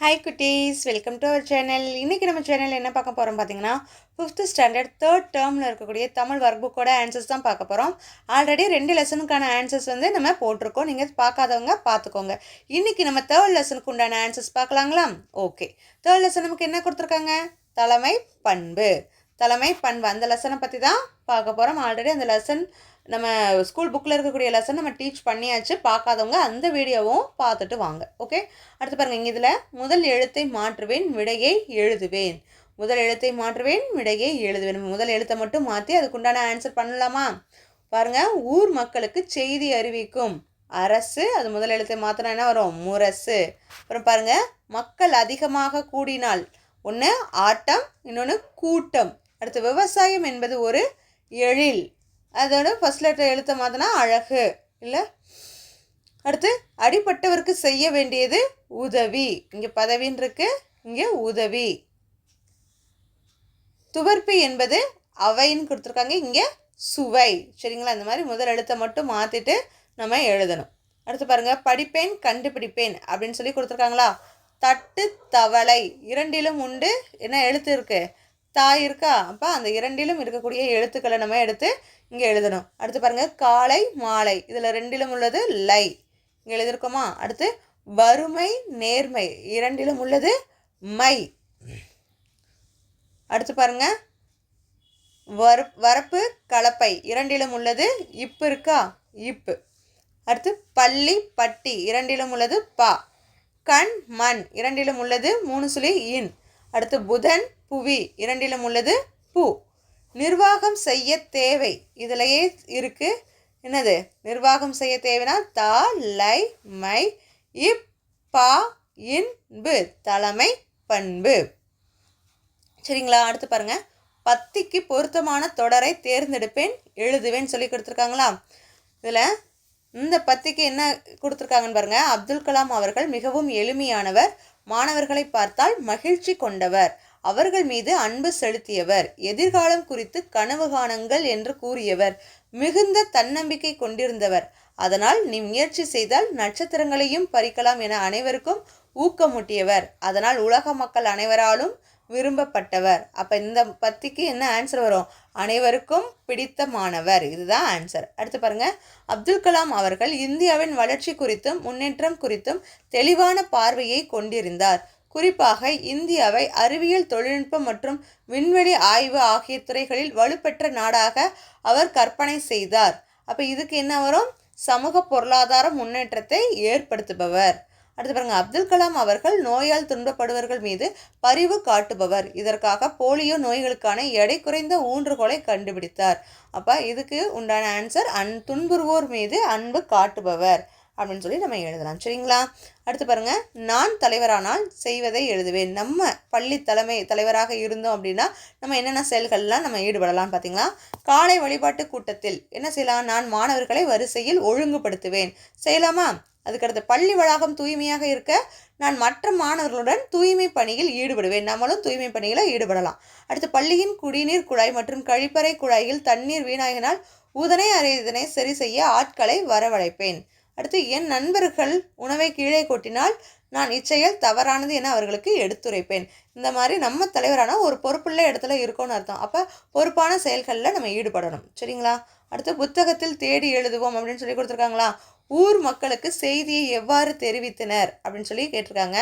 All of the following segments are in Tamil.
ஹாய் குட்டீஸ். வெல்கம் டு அவர் சேனல் இன்றைக்கி நம்ம சேனல் என்ன பார்க்க போகிறோம் பார்த்தீங்கன்னா ஃபிஃப்த்து ஸ்டாண்டர்ட் தேர்ட் டேர்மில் இருக்கக்கூடிய தமிழ் ஒர்க் புக்கோட ஆன்சர்ஸ் தான் பார்க்க போகிறோம் ஆல்ரெடி ரெண்டு லெசனுக்கான ஆன்சர்ஸ் வந்து நம்ம போட்டிருக்கோம். நீங்கள் பார்க்காதவங்க பார்த்துக்கோங்க. இன்றைக்கி நம்ம தேர்ட் லெசனுக்கு உண்டான ஆன்சர்ஸ் பார்க்கலாங்களா? ஓகே தேர்ட் லெசன் நமக்கு என்ன கொடுத்துருக்காங்க? தலைமை பண்பு. தலைமை பண்பு. அந்த லெசனை பற்றி தான் பார்க்க போகிறோம் ஆல்ரெடி அந்த லெசன் நம்ம ஸ்கூல் புக்கில் இருக்கக்கூடிய லெசன் நம்ம டீச் பண்ணியாச்சு. பார்க்காதவங்க அந்த வீடியோவும் பார்த்துட்டு வாங்க. ஓகே அடுத்து பாருங்கள் இங்கே இதில் முதல் எழுத்தை மாற்றுவேன் விடையை எழுதுவேன். முதல் எழுத்தை மாற்றுவேன் விடையை எழுதுவேன். முதல் எழுத்தை மட்டும் மாற்றி அதுக்குண்டான ஆன்சர் பண்ணலாமா? பாருங்கள் ஊர் மக்களுக்கு செய்தி அறிவிக்கும். அரசு அது முதல் எழுத்தை மாற்றினா என்ன வரும்? முரசு. அப்புறம் பாருங்கள் மக்கள் அதிகமாக கூடினால் ஒன்று ஆட்டம் இன்னொன்று கூட்டம். அடுத்து விவசாயம் என்பது ஒரு எழில். அதோட ஃபஸ்ட் லெட்டர் எழுத்த மாற்றினா அழகு இல்லை? அடுத்து அடிப்பட்டவருக்கு செய்ய வேண்டியது உதவி. இங்கே பதவின்னு இருக்கு இங்கே உதவி. துவர்ப்பு என்பது அவைன்னு கொடுத்துருக்காங்க இங்கே சுவை. சரிங்களா? இந்த மாதிரி முதல் எழுத்தை மட்டும் மாற்றிட்டு நம்ம எழுதணும். அடுத்து பாருங்கள் படிப்பேன் கண்டுபிடிப்பேன் அப்படின்னு சொல்லி கொடுத்துருக்காங்களா? தட்டு தவளை. இரண்டிலும் உண்டு. என்ன எழுத்து இருக்குது தாய் இருக்கா? அப்போ அந்த இரண்டிலும் இருக்கக்கூடிய எழுத்துக்களை நம்ம எடுத்து இங்கே எழுதணும். அடுத்து பாருங்கள் காலை மாலை. இதில் ரெண்டிலும் உள்ளது லை. இங்கே எழுதியிருக்கோமா? அடுத்து வறுமை நேர்மை. இரண்டிலும் உள்ளது மை. அடுத்து பாருங்க வர வரப்பு கலப்பை. இரண்டிலும் உள்ளது இப்பு இருக்கா? இப்பு. அடுத்து பள்ளி பட்டி. இரண்டிலும் உள்ளது பா. கண் மண். இரண்டிலும் உள்ளது மூணு சுழி இன். அடுத்து புதன் புவி இரண்டிலும் உள்ளது பூ. நிர்வாகம் செய்ய தேவை. இதிலேயே இருக்கு. என்னது? நிர்வாகம் செய்ய தேவைன்னா த லை மை இப் பா இன்பு தலைமை பண்பு. சரிங்களா? அடுத்து பாருங்க. பத்திக்கு பொருத்தமான தொடரை தேர்ந்தெடுப்பேன் எழுதுவேன் சொல்லி கொடுத்துருக்காங்களா? இதில் இந்த பத்திக்கு என்ன கொடுத்துருக்காங்கன்னு பாருங்கள் அப்துல் கலாம் அவர்கள் மிகவும் எளிமையானவர். மாணவர்களை பார்த்தால் மகிழ்ச்சி கொண்டவர். அவர்கள் மீது அன்பு செலுத்தியவர். எதிர்காலம் குறித்து கனவு காணுங்கள் என்று கூறியவர். மிகுந்த தன்னம்பிக்கை கொண்டிருந்தவர். அதனால் நீ முயற்சி செய்தால் நட்சத்திரங்களையும் பறிக்கலாம் என அனைவருக்கும் ஊக்கமூட்டியவர். அதனால் உலக மக்கள் அனைவராலும் விரும்பப்பட்டவர். அப்போ இந்த பத்திக்கு என்ன ஆன்சர் வரும்? அனைவருக்கும் பிடித்தமானவர். இதுதான் ஆன்சர் அடுத்து பாருங்க. அப்துல் கலாம் அவர்கள் இந்தியாவின் வளர்ச்சி குறித்தும் முன்னேற்றம் குறித்தும் தெளிவான பார்வையை கொண்டிருந்தார். குறிப்பாக இந்தியாவை அறிவியல் தொழில்நுட்பம் மற்றும் விண்வெளி ஆய்வு ஆகிய துறைகளில் வலுப்பெற்ற நாடாக அவர் கற்பனை செய்தார். அப்போ இதுக்கு என்ன வரும்? சமூக பொருளாதார முன்னேற்றத்தை ஏற்படுத்துபவர். அடுத்து பாருங்க அப்துல் கலாம் அவர்கள் நோயால் துன்பப்படுவர்கள் மீது பரிவு காட்டுபவர். இதற்காக போலியோ நோய்களுக்கான எடை குறைந்த ஊன்றுகோலை கண்டுபிடித்தார். அப்போ இதுக்கு உண்டான ஆன்சர் அன் துன்புறுவோர் மீது அன்பு காட்டுபவர். அப்படின்னு சொல்லி நம்ம எழுதலாம். சரிங்களா? அடுத்து பாருங்க. நான் தலைவரானால் செய்வதை எழுதுவேன். நம்ம பள்ளி தலைமை தலைவராக இருந்தோம் அப்படின்னா நம்ம என்னென்ன செயல்கள்லாம் நம்ம ஈடுபடலாம் பார்த்தீங்களா? காலை வழிபாட்டு கூட்டத்தில் என்ன செய்யலாம்? நான் மாணவர்களை வரிசையில் ஒழுங்குபடுத்துவேன். செய்யலாமா? அதுக்கடுத்து பள்ளி வளாகம் தூய்மையாக இருக்க நான் மற்ற மாணவர்களுடன் தூய்மை பணியில் ஈடுபடுவேன். நம்மளும் தூய்மை பணியில் ஈடுபடலாம். அடுத்து பள்ளியின் குடிநீர் குழாய் மற்றும் கழிப்பறை குழாயில் தண்ணீர் வீணாகினால் உதனை அறையதனை சரி செய்ய ஆட்களை வரவழைப்பேன். அடுத்து என் நண்பர்கள் உணவை கீழே கொட்டினால் நான் இச்செயல் தவறானது என அவர்களுக்கு எடுத்துரைப்பேன். இந்த மாதிரி நம்ம தலைவரான ஒரு பொறுப்புள்ள இடத்துல இருக்கோம்னு அர்த்தம். அப்போ பொறுப்பான செயல்களில் நம்ம ஈடுபடணும். சரிங்களா? அடுத்து புத்தகத்தில் தேடி எழுதுவோம் அப்படின்னு சொல்லி கொடுத்துருக்காங்களா? ஊர் மக்களுக்கு செய்தியை எவ்வாறு தெரிவித்தனர்? அப்படின்னு சொல்லி கேட்டிருக்காங்க.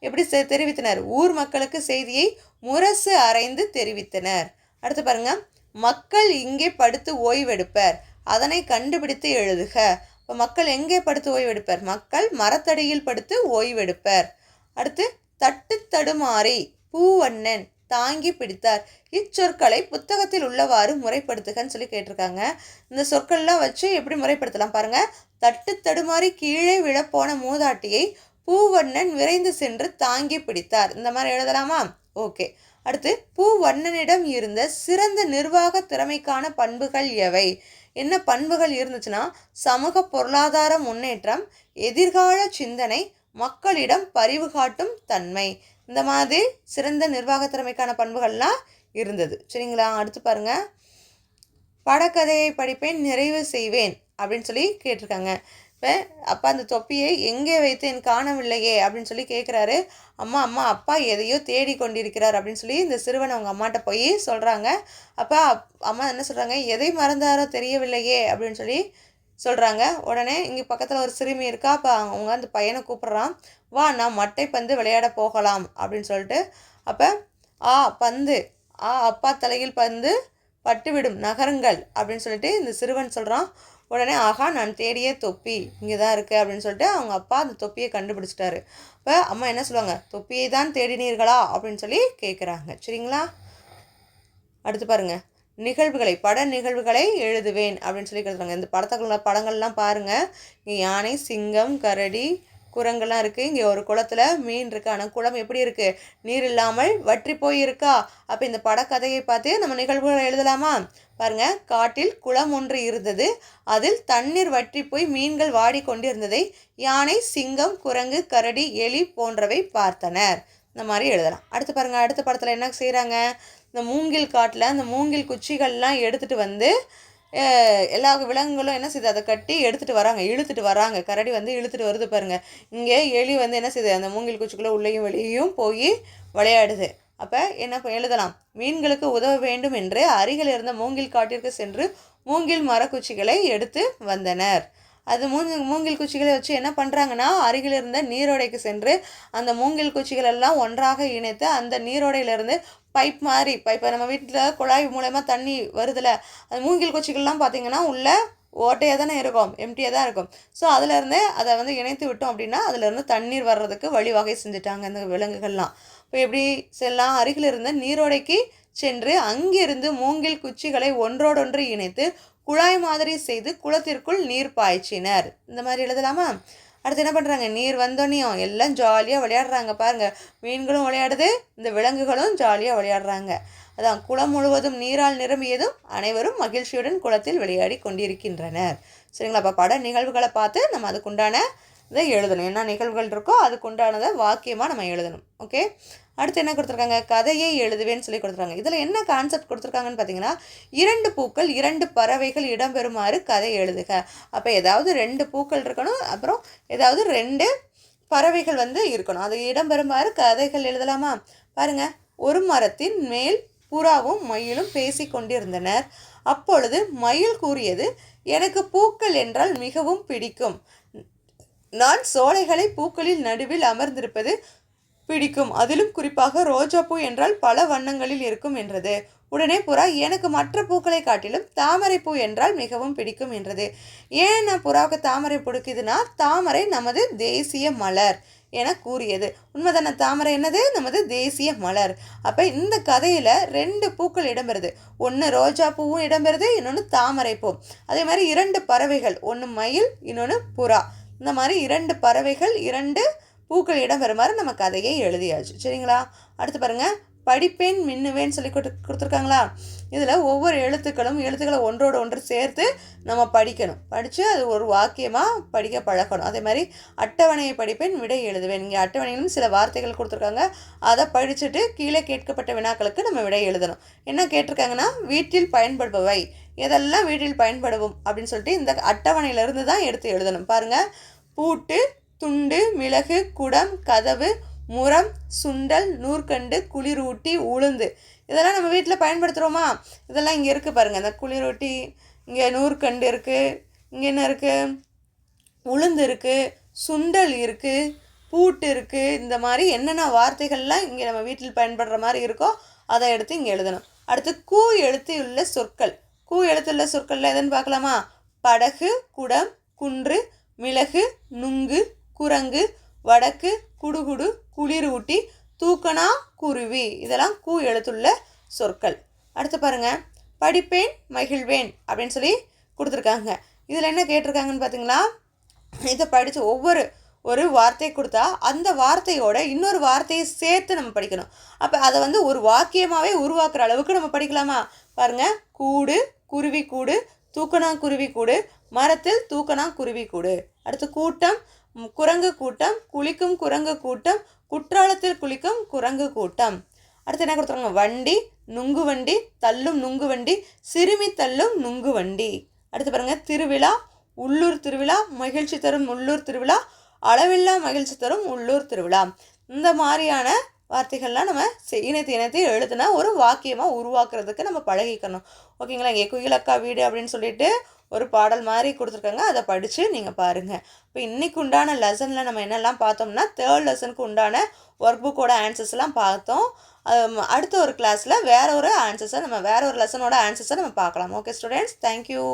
எப்படி தெரிவித்தனர்? ஊர் மக்களுக்கு செய்தியை முரசு அரைந்து தெரிவித்தனர். அடுத்து பாருங்க. மக்கள் இங்கே படுத்து ஓய்வெடுப்பர். அதனை கண்டுபிடித்து எழுதுக. இப்போ மக்கள் எங்கே படுத்து ஓய்வெடுப்பர்? மக்கள் மரத்தடியில் படுத்து ஓய்வெடுப்பர். அடுத்து தட்டு தடுமாறி பூவண்ணன் தாங்கி பிடித்தார். இச்சொற்களை புத்தகத்தில் உள்ளவாறு முறைப்படுத்துகன்னு சொல்லி கேட்டிருக்காங்க. இந்த சொற்கள்லாம் வச்சு எப்படி முறைப்படுத்தலாம் பாருங்க. தட்டு தடுமாறி கீழே விழப்போன மூதாட்டியை பூவண்ணன் விரைந்து சென்று தாங்கி பிடித்தார். இந்த மாதிரி எழுதலாமா? ஓகே. அடுத்து பூவண்ணனிடம் இருந்த சிறந்த நிர்வாக திறமைக்கான பண்புகள் எவை? என்ன பண்புகள் இருந்துச்சுன்னா சமூக பொருளாதார முன்னேற்றம் எதிர்கால சிந்தனை மக்களிடம் பரிவு காட்டும் தன்மை. இந்த மாதிரி சிறந்த நிர்வாக திறமைக்கான பண்புகள்லாம் இருந்தது. சரிங்களா? அடுத்து பாருங்கள் படக்கதையை படிப்பேன் நிறைவு செய்வேன் அப்படின்னு சொல்லி கேட்டிருக்காங்க. இப்போ அப்பா அந்த தொப்பியை எங்கே வைத்தேன் காணவில்லையே அப்படின்னு சொல்லி கேட்குறாரு அம்மா அம்மா அப்பா எதையோ தேடி கொண்டிருக்கிறார் அப்படின்னு சொல்லி இந்த சிறுவன் அவங்க அம்மாட்ட போய் சொல்கிறாங்க அப்பா அப் அம்மா என்ன சொல்கிறாங்க எதை மறந்தாரோ தெரியவில்லையே அப்படின்னு சொல்லி சொல்கிறாங்க உடனே இங்கே பக்கத்தில் ஒரு சிறுமி இருக்கா? அப்போ அவங்க அந்த பையனை கூப்பிட்றான். வா நான் மட்டை பந்து விளையாட போகலாம் அப்படின்னு சொல்லிட்டு அப்போ ஆ பந்து ஆ அப்பா தலையில் பந்து பட்டுவிடும் நகருங்கள் அப்படின்னு சொல்லிட்டு இந்த சிறுவன் சொல்கிறான் உடனே ஆகா நான் தேடிய தொப்பி இங்கே தான் இருக்குது அப்படின்னு சொல்லிட்டு அவங்க அப்பா அந்த தொப்பியை கண்டுபிடிச்சிட்டாரு. இப்போ அம்மா என்ன சொல்லுவாங்க? தொப்பியை தான் தேடினீர்களா? அப்படின்னு சொல்லி கேட்குறாங்க சரிங்களா? அடுத்து பாருங்க. நிகழ்வுகளை பட நிகழ்வுகளை எழுதுவேன் அப்படின்னு சொல்லி கொடுத்துருங்க இந்த படத்துக்குள்ள படங்கள்லாம் பாருங்கள் இங்கே யானை சிங்கம் கரடி குரங்கெல்லாம் இருக்குது இங்கே ஒரு குளத்தில் மீன் இருக்குது ஆனால் குளம் எப்படி இருக்குது நீர் இல்லாமல் வற்றி போய் இருக்கா அப்போ இந்த படக்கதையை பார்த்து நம்ம நிகழ்வுகளை எழுதலாமா? பாருங்க. காட்டில் குளம் ஒன்று இருந்தது. அதில் தண்ணீர் வற்றி போய் மீன்கள் வாடிக்கொண்டிருந்ததை யானை சிங்கம் குரங்கு கரடி எலி போன்றவை பார்த்தனர். இந்த மாதிரி எழுதலாம். அடுத்து பாருங்கள் அடுத்த படத்தில் என்ன செய்கிறாங்க இந்த மூங்கில் காட்டில் அந்த மூங்கில் குச்சிகள்லாம் எடுத்துகிட்டு வந்து எல்லா விலங்குகளும் என்ன செய்யுது அதை கட்டி எடுத்துகிட்டு வராங்க இழுத்துட்டு வராங்க. கரடி வந்து இழுத்துட்டு வருது பாருங்க. இங்கே எலி வந்து என்ன செய்யுது அந்த மூங்கில் குச்சிக்குள்ளே உள்ளேயும் வெளியும் போய் விளையாடுது. அப்போ என்ன எழுதலாம். மீன்களுக்கு உதவ வேண்டும் என்று அருகில் இருந்த மூங்கில் காட்டிற்கு சென்று மூங்கில் மரக்குச்சிகளை எடுத்து வந்தனர். அது மூங்கில் மூங்கில் குச்சிகளை வச்சு என்ன பண்ணுறாங்கன்னா அருகில் இருந்த நீரோடைக்கு சென்று அந்த மூங்கில் குச்சிகள் எல்லாம் ஒன்றாக இணைத்து அந்த நீரோடையிலிருந்து பைப் மாதிரி பைப்பை நம்ம வீட்டில் குழாய் மூலயமா தண்ணி வருதுல அந்த மூங்கில் குச்சிகள்லாம் பார்த்தீங்கன்னா உள்ள ஓட்டையாக தானே இருக்கும் எம்டியாக தான் இருக்கும். ஸோ அதுலேருந்து அதை வந்து இணைத்து விட்டோம் அப்படின்னா அதுலேருந்து தண்ணீர் வர்றதுக்கு வழிவகை செஞ்சுட்டாங்க அந்த விலங்குகள்லாம். இப்போ எப்படி செல்லாம் அருகில் இருந்த நீரோடைக்கு சென்று அங்கிருந்து மூங்கில் குச்சிகளை ஒன்றோடொன்று இணைத்து குழாய் மாதிரி செய்து குளத்திற்குள் நீர் பாய்ச்சினர். இந்த மாதிரி எழுதலாமா? அடுத்து என்ன பண்ணுறாங்க நீர் வந்தோடனையும் எல்லாம் ஜாலியாக விளையாடுறாங்க பாருங்கள் மீன்களும் விளையாடுது இந்த விலங்குகளும் ஜாலியாக விளையாடுறாங்க. அதான் குளம் முழுவதும் நீரால் நிரம்பியதும் அனைவரும் மகிழ்ச்சியுடன் குளத்தில் விளையாடி கொண்டிருக்கின்றனர். சரிங்களா? அப்போ பட நிகழ்வுகளை பார்த்து நம்ம அதுக்குண்டான இதை எழுதணும். என்ன நிகழ்வுகள் இருக்கோ அதுக்குண்டானதை வாக்கியமாக நம்ம எழுதணும். ஓகே அடுத்து என்ன கொடுத்துருக்காங்க? கதையை எழுதுவேன்னு சொல்லி கொடுத்துருக்காங்க. இதில் என்ன கான்செப்ட் கொடுத்துருக்காங்கன்னு பார்த்தீங்கன்னா இரண்டு பூக்கள் இரண்டு பறவைகள் இடம்பெறுமாறு கதை எழுதுக. அப்போ ஏதாவது ரெண்டு பூக்கள் இருக்கணும் அப்புறம் ஏதாவது ரெண்டு பறவைகள் வந்து இருக்கணும். அது இடம்பெறுமாறு கதைகள் எழுதலாமா? பாருங்க. ஒரு மரத்தின் மேல் புறாவும் மயிலும் பேசிக் கொண்டிருந்தனர். அப்பொழுது மயில் கூறியது எனக்கு பூக்கள் என்றால் மிகவும் பிடிக்கும். நான் சோலைகளை பூக்களில் நடுவில் அமர்ந்திருப்பது பிடிக்கும். அதிலும் குறிப்பாக ரோஜாப்பூ என்றால் பல வண்ணங்களில் இருக்கும் என்றது. உடனே புறா எனக்கு மற்ற பூக்களை காட்டிலும் தாமரை பூ என்றால் மிகவும் பிடிக்கும் என்றது. ஏன் நான் புறாவுக்கு தாமரை பிடிக்குதுன்னா தாமரை நமது தேசிய மலர் என கூறியது. உண்மைதான தாமரை என்னது? நமது தேசிய மலர். அப்போ இந்த கதையில் ரெண்டு பூக்கள் இடம்பெறுது. ஒன்று ரோஜா பூவும் இடம்பெறுது இன்னொன்று தாமரை பூ. அதே மாதிரி இரண்டு பறவைகள் ஒன்று மயில் இன்னொன்று புறா. இந்த மாதிரி இரண்டு பறவைகள் இரண்டு பூக்கள் இடம் பெறுமாறு நம்ம கதையை எழுதியாச்சு. சரிங்களா? அடுத்து பாருங்கள் படிப்பேன் மின்னுவேன்னு சொல்லி கொடுத்து கொடுத்துருக்காங்களா? இதில் ஒவ்வொரு எழுத்துக்களும் எழுத்துக்களை ஒன்றோடு ஒன்று சேர்த்து நம்ம படிக்கணும். படித்து அது ஒரு வாக்கியமாக படிக்க பழக்கணும் அதே மாதிரி அட்டவணையை படிப்பேன் விடை எழுதுவேன். இங்கே அட்டவணையிலும் சில வார்த்தைகள் கொடுத்துருக்காங்க. அதை படிச்சுட்டு கீழே கேட்கப்பட்ட வினாக்களுக்கு நம்ம விடை எழுதணும். என்ன கேட்டிருக்காங்கன்னா வீட்டில் பயன்படுபவை. எதெல்லாம் வீட்டில் பயன்படுவோம் அப்படின்னு சொல்லிட்டு இந்த அட்டவணையிலிருந்து தான் எடுத்து எழுதணும். பாருங்கள் பூட்டு துண்டு மிளகு குடம் கதவு முறம் சுண்டல் நூற்கண்டு குளிரூட்டி உளுந்து. இதெல்லாம் நம்ம வீட்டில் பயன்படுத்துகிறோமா? இதெல்லாம் இங்கே இருக்குது பாருங்கள் இந்த குளிரூட்டி இங்கே நூற்கண்டு இருக்குது இங்கே என்ன இருக்குது? உளுந்து இருக்குது சுண்டல் இருக்குது பூட்டு இருக்குது. இந்த மாதிரி என்னென்ன வார்த்தைகள்லாம் இங்கே நம்ம வீட்டில் பயன்படுற மாதிரி இருக்கோ அதை எடுத்து இங்கே எழுதணும். அடுத்து கூ எழுத்து உள்ள சொற்கள். கூ எழுத்துள்ள சொற்கள்லாம் எதுன்னு பார்க்கலாமா? படகு குடம் குன்று மிளகு நுங்கு குரங்கு வடக்கு குடுகுடு குளிரூட்டி தூக்கணா குருவி. இதெல்லாம் கூ எழுத்துள்ள சொற்கள். அடுத்து பாருங்க. படிப்பேன் மகிழ்வேன் அப்படின்னு சொல்லி கொடுத்துருக்காங்க. இதில் என்ன கேட்டிருக்காங்கன்னு பார்த்தீங்களா இதை படித்து ஒவ்வொரு ஒரு வார்த்தை கொடுத்தா அந்த வார்த்தையோட இன்னொரு வார்த்தையை சேர்த்து நம்ம படிக்கணும். அப்போ அதை வந்து ஒரு வாக்கியமாகவே உருவாக்குற அளவுக்கு நம்ம படிக்கலாமா? பாருங்கள் கூடு குருவி கூடு தூக்கணா குருவி கூடு மரத்தில் தூக்கணா குருவி கூடு. அடுத்து கூட்டம் குரங்கு கூட்டம் குளிக்கும் குரங்கு கூட்டம் குற்றாலத்தில் குளிக்கும் குரங்கு கூட்டம். அடுத்து என்ன கொடுத்துருவாங்க வண்டி நுங்கு வண்டி தள்ளும் நுங்கு வண்டி சிறுமி தள்ளும் நுங்கு வண்டி. அடுத்து பாருங்கள் திருவிழா உள்ளூர் திருவிழா மகிழ்ச்சி தரும் உள்ளூர் திருவிழா அளவில்லா மகிழ்ச்சி தரும் உள்ளூர் திருவிழா. இந்த மாதிரியான வார்த்தைகள்லாம் நம்ம செ- இணைத்து இணைத்து எழுதுனா ஒரு வாக்கியமாக உருவாக்குறதுக்கு நம்ம பழகிக்கணும். ஓகேங்களா? இங்கே குயிலக்கா வீடு அப்படின்னு சொல்லிட்டு ஒரு பாடல் மாதிரி கொடுத்துருக்காங்க. அதை படித்து நீங்கள் பாருங்கள் இப்போ இன்றைக்கு உண்டான லெசனில் நம்ம என்னெல்லாம் பார்த்தோம்னா தேர்ட் லெசனுக்கு உண்டான ஒர்க் புக்கோட ஆன்சர்ஸ்லாம் பார்த்தோம். அடுத்த ஒரு கிளாஸில் வேற ஒரு ஆன்சர்ஸை நம்ம வேற ஒரு லெசனோட ஆன்சர்ஸை நம்ம பார்க்கலாம். Okay students thank you